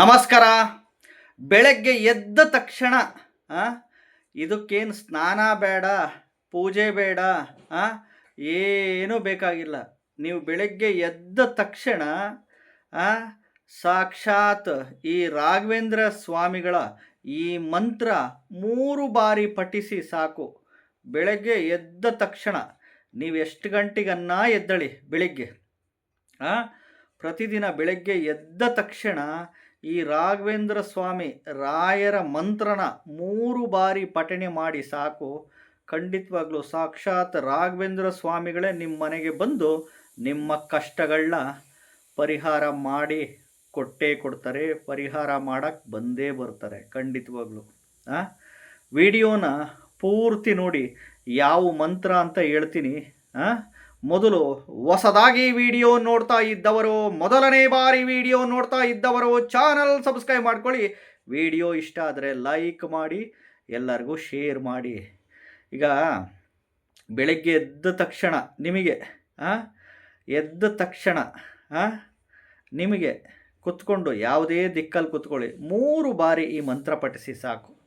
ನಮಸ್ಕಾರ. ಬೆಳಗ್ಗೆ ಎದ್ದ ತಕ್ಷಣ ಇದಕ್ಕೇನು ಸ್ನಾನ ಬೇಡ, ಪೂಜೆ ಬೇಡ ಏನು ಬೇಕಾಗಿಲ್ಲ. ನೀವು ಬೆಳಗ್ಗೆ ಎದ್ದ ತಕ್ಷಣ ಸಾಕ್ಷಾತ್ ಈ ರಾಘವೇಂದ್ರ ಸ್ವಾಮಿಗಳ ಈ ಮಂತ್ರ ಮೂರು ಬಾರಿ ಪಠಿಸಿ ಸಾಕು. ಬೆಳಗ್ಗೆ ಎದ್ದ ತಕ್ಷಣ, ನೀವು ಎಷ್ಟು ಗಂಟೆಗನ್ನ ಎದ್ದಳಿ ಬೆಳಿಗ್ಗೆ ಪ್ರತಿದಿನ ಬೆಳಗ್ಗೆ ಎದ್ದ ತಕ್ಷಣ ಈ ರಾಘವೇಂದ್ರ ಸ್ವಾಮಿ ರಾಯರ ಮಂತ್ರನ ಮೂರು ಬಾರಿ ಪಠಣೆ ಮಾಡಿ ಸಾಕು. ಖಂಡಿತವಾಗ್ಲೂ ಸಾಕ್ಷಾತ್ ರಾಘವೇಂದ್ರ ಸ್ವಾಮಿಗಳೇ ನಿಮ್ಮ ಮನೆಗೆ ಬಂದು ನಿಮ್ಮ ಕಷ್ಟಗಳನ್ನ ಪರಿಹಾರ ಮಾಡಿ ಕೊಟ್ಟೇ ಕೊಡ್ತಾರೆ, ಪರಿಹಾರ ಮಾಡೋಕ್ಕೆ ಬಂದೇ ಬರ್ತಾರೆ, ಖಂಡಿತವಾಗ್ಲೂ. ಆ? ವಿಡಿಯೋನ ಪೂರ್ತಿ ನೋಡಿ, ಯಾವ ಮಂತ್ರ ಅಂತ ಹೇಳ್ತೀನಿ. ಆ? ಮೊದಲು ಹೊಸದಾಗಿ ವಿಡಿಯೋ ನೋಡ್ತಾ ಇದ್ದವರು, ಮೊದಲನೇ ಬಾರಿ ವಿಡಿಯೋ ನೋಡ್ತಾ ಇದ್ದವರು ಚಾನಲ್ ಸಬ್ಸ್ಕ್ರೈಬ್ ಮಾಡ್ಕೊಳ್ಳಿ. ವಿಡಿಯೋ ಇಷ್ಟ ಆದರೆ ಲೈಕ್ ಮಾಡಿ, ಎಲ್ಲರಿಗೂ ಶೇರ್ ಮಾಡಿ. ಈಗ ಬೆಳಗ್ಗೆ ಎದ್ದ ತಕ್ಷಣ ನಿಮಗೆ ಎದ್ದ ತಕ್ಷಣ ನಿಮಗೆ ಕುತ್ಕೊಂಡು ಯಾವುದೇ ದಿಕ್ಕಲ್ಲಿ ಕುತ್ಕೊಳ್ಳಿ. ಮೂರು ಬಾರಿ ಈ ಮಂತ್ರ ಪಠಿಸಿ ಸಾಕು.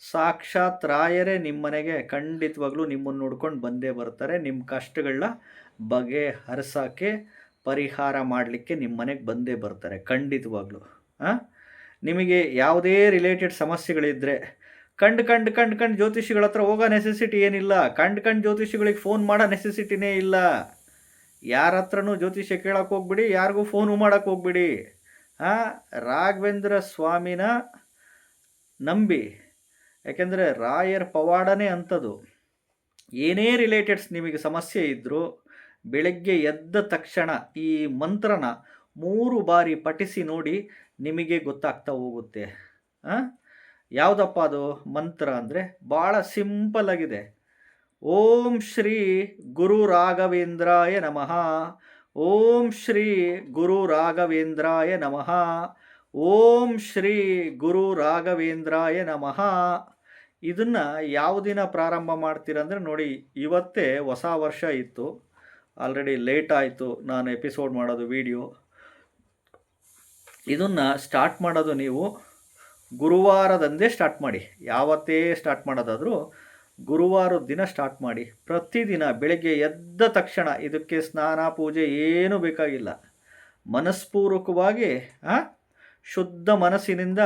ಸಾಕ್ಷಾತ್ ರಾಯರೇ ನಿಮ್ಮ ಮನೆಗೆ ಖಂಡಿತವಾಗ್ಲೂ ನಿಮ್ಮನ್ನು ನೋಡ್ಕೊಂಡು ಬಂದೇ ಬರ್ತಾರೆ. ನಿಮ್ಮ ಕಷ್ಟಗಳನ್ನ ಬಗೆಹರಿಸೋಕ್ಕೆ, ಪರಿಹಾರ ಮಾಡಲಿಕ್ಕೆ ನಿಮ್ಮ ಮನೆಗೆ ಬಂದೇ ಬರ್ತಾರೆ, ಖಂಡಿತವಾಗ್ಲೂ. ಹಾಂ ನಿಮಗೆ ಯಾವುದೇ ರಿಲೇಟೆಡ್ ಸಮಸ್ಯೆಗಳಿದ್ದರೆ ಕಂಡು ಕಂಡು ಕಂಡು ಕಂಡು ಜ್ಯೋತಿಷಿಗಳ ಹತ್ರ ಹೋಗೋ ನೆಸೆಸಿಟಿ ಏನಿಲ್ಲ, ಕಂಡು ಕಂಡು ಜ್ಯೋತಿಷಿಗಳಿಗೆ ಫೋನ್ ಮಾಡೋ ನೆಸೆಸಿಟಿನೇ ಇಲ್ಲ. ಯಾರ ಹತ್ರನೂ ಜ್ಯೋತಿಷ್ಯ ಕೇಳೋಕೆ ಹೋಗ್ಬಿಡಿ, ಯಾರಿಗೂ ಫೋನು ಮಾಡೋಕ್ಕೆ ಹೋಗ್ಬಿಡಿ. ಹಾಂ ರಾಘವೇಂದ್ರ ಸ್ವಾಮಿನ ನಂಬಿ. ಯಾಕೆಂದರೆ ರಾಯರ್ ಪವಾಡನೇ ಅಂಥದ್ದು. ಏನೇ ರಿಲೇಟೆಡ್ಸ್ ನಿಮಗೆ ಸಮಸ್ಯೆ ಇದ್ದರೂ ಬೆಳಗ್ಗೆ ಎದ್ದ ತಕ್ಷಣ ಈ ಮಂತ್ರನ ಮೂರು ಬಾರಿ ಪಠಿಸಿ ನೋಡಿ ನಿಮಗೆ ಗೊತ್ತಾಗ್ತಾ ಹೋಗುತ್ತೆ? ಯಾವುದಪ್ಪ ಅದು? ಮಂತ್ರ ಅಂದರೆ ಭಾಳ ಸಿಂಪಲ್ ಆಗಿದೆ. ಓಂ ಶ್ರೀ ಗುರು ರಾಘವೇಂದ್ರಾಯ ನಮಃ. ಓಂ ಶ್ರೀ ಗುರು ರಾಘವೇಂದ್ರಾಯ ನಮಃ. ಓಂ ಶ್ರೀ ಗುರು ರಾಘವೇಂದ್ರಾಯ ನಮಃ. ಇದನ್ನು ಯಾವ ದಿನ ಪ್ರಾರಂಭ ಮಾಡ್ತೀರಂದರೆ ನೋಡಿ ಇವತ್ತೇ ಹೊಸ ವರ್ಷ ಇತ್ತು. ಆಲ್ರೆಡಿ ಲೇಟ್ ಆಯಿತು ನಾನು ಎಪಿಸೋಡ್ ಮಾಡೋದು ವಿಡಿಯೋ ಇದನ್ನು ಸ್ಟಾರ್ಟ್ ಮಾಡೋದು ನೀವು ಗುರುವಾರದಂದೇ ಸ್ಟಾರ್ಟ್ ಮಾಡಿ. ಯಾವತ್ತೇ ಸ್ಟಾರ್ಟ್ ಮಾಡೋದಾದರೂ ಗುರುವಾರದ ದಿನ ಸ್ಟಾರ್ಟ್ ಮಾಡಿ. ಪ್ರತಿದಿನ ಬೆಳಗ್ಗೆ ಎದ್ದ ತಕ್ಷಣ ಇದಕ್ಕೆ ಸ್ನಾನ ಪೂಜೆ ಏನೂ ಬೇಕಾಗಿಲ್ಲ. ಮನಸ್ಪೂರ್ವಕವಾಗಿ ಆ, ಶುದ್ಧ ಮನಸ್ಸಿನಿಂದ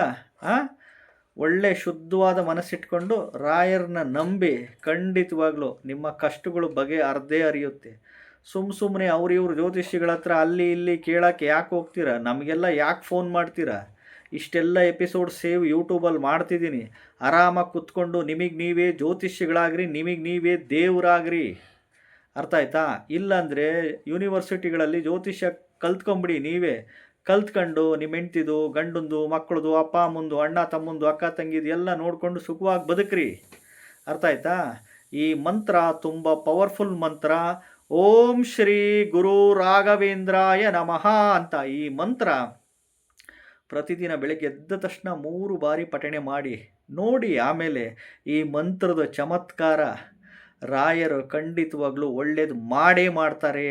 ಒಳ್ಳೆ ಶುದ್ಧವಾದ ಮನಸ್ಸಿಟ್ಕೊಂಡು ರಾಯರನ್ನ ನಂಬಿ ಖಂಡಿತವಾಗ್ಲೂ ನಿಮ್ಮ ಕಷ್ಟಗಳು ಬಗೆ ಅರ್ಧೇ ಅರಿಯುತ್ತೆ. ಸುಮ್ಮ ಸುಮ್ಮನೆ ಅವ್ರಿವ್ರ ಜ್ಯೋತಿಷಿಗಳ ಹತ್ರ ಅಲ್ಲಿ ಇಲ್ಲಿ ಕೇಳೋಕ್ಕೆ ಯಾಕೆ ಹೋಗ್ತೀರಾ? ನಮಗೆಲ್ಲ ಯಾಕೆ ಫೋನ್ ಮಾಡ್ತೀರಾ? ಇಷ್ಟೆಲ್ಲ ಎಪಿಸೋಡ್ ಸೇವ್ ಯೂಟ್ಯೂಬಲ್ಲಿ ಮಾಡ್ತಿದ್ದೀನಿ. ಆರಾಮಾಗಿ ಕುತ್ಕೊಂಡು ನಿಮಗೆ ನೀವೇ ಜ್ಯೋತಿಷಿಗಳಾಗ್ರಿ ನಿಮಗೆ ನೀವೇ ದೇವರಾಗ್ರಿ. ಅರ್ಥ ಆಯ್ತಾ? ಇಲ್ಲಾಂದರೆ ಯೂನಿವರ್ಸಿಟಿಗಳಲ್ಲಿ ಜ್ಯೋತಿಷ್ಯ ಕಲ್ತ್ಕೊಂಬಿಡಿ ನೀವೇ. ಕಲ್ತ್ಕೊಂಡು ನಿಮ್ಮ ಹೆಂಡ್ತಿದು, ಗಂಡಂದು, ಮಕ್ಕಳದು, ಅಪ್ಪ ಅಮ್ಮಂದು, ಅಣ್ಣ ತಮ್ಮಂದು, ಅಕ್ಕ ತಂಗಿದು ಎಲ್ಲ ನೋಡಿಕೊಂಡು ಸುಖವಾಗಿ ಬದುಕ್ರಿ. ಅರ್ಥ ಆಯ್ತಾ? ಈ ಮಂತ್ರ ತುಂಬ ಪವರ್ಫುಲ್ ಮಂತ್ರ. ಓಂ ಶ್ರೀ ಗುರು ರಾಘವೇಂದ್ರಾಯ ನಮಃ ಅಂತ ಈ ಮಂತ್ರ ಪ್ರತಿದಿನ ಬೆಳಗ್ಗೆ ಎದ್ದ ತಕ್ಷಣ ಮೂರು ಬಾರಿ ಪಠಣೆ ಮಾಡಿ, ನೋಡಿ ಆಮೇಲೆ ಈ ಮಂತ್ರದ ಚಮತ್ಕಾರ ರಾಯರು ಖಂಡಿತವಾಗ್ಲೂ ಒಳ್ಳೇದು ಮಾಡೇ ಮಾಡ್ತಾರೆ.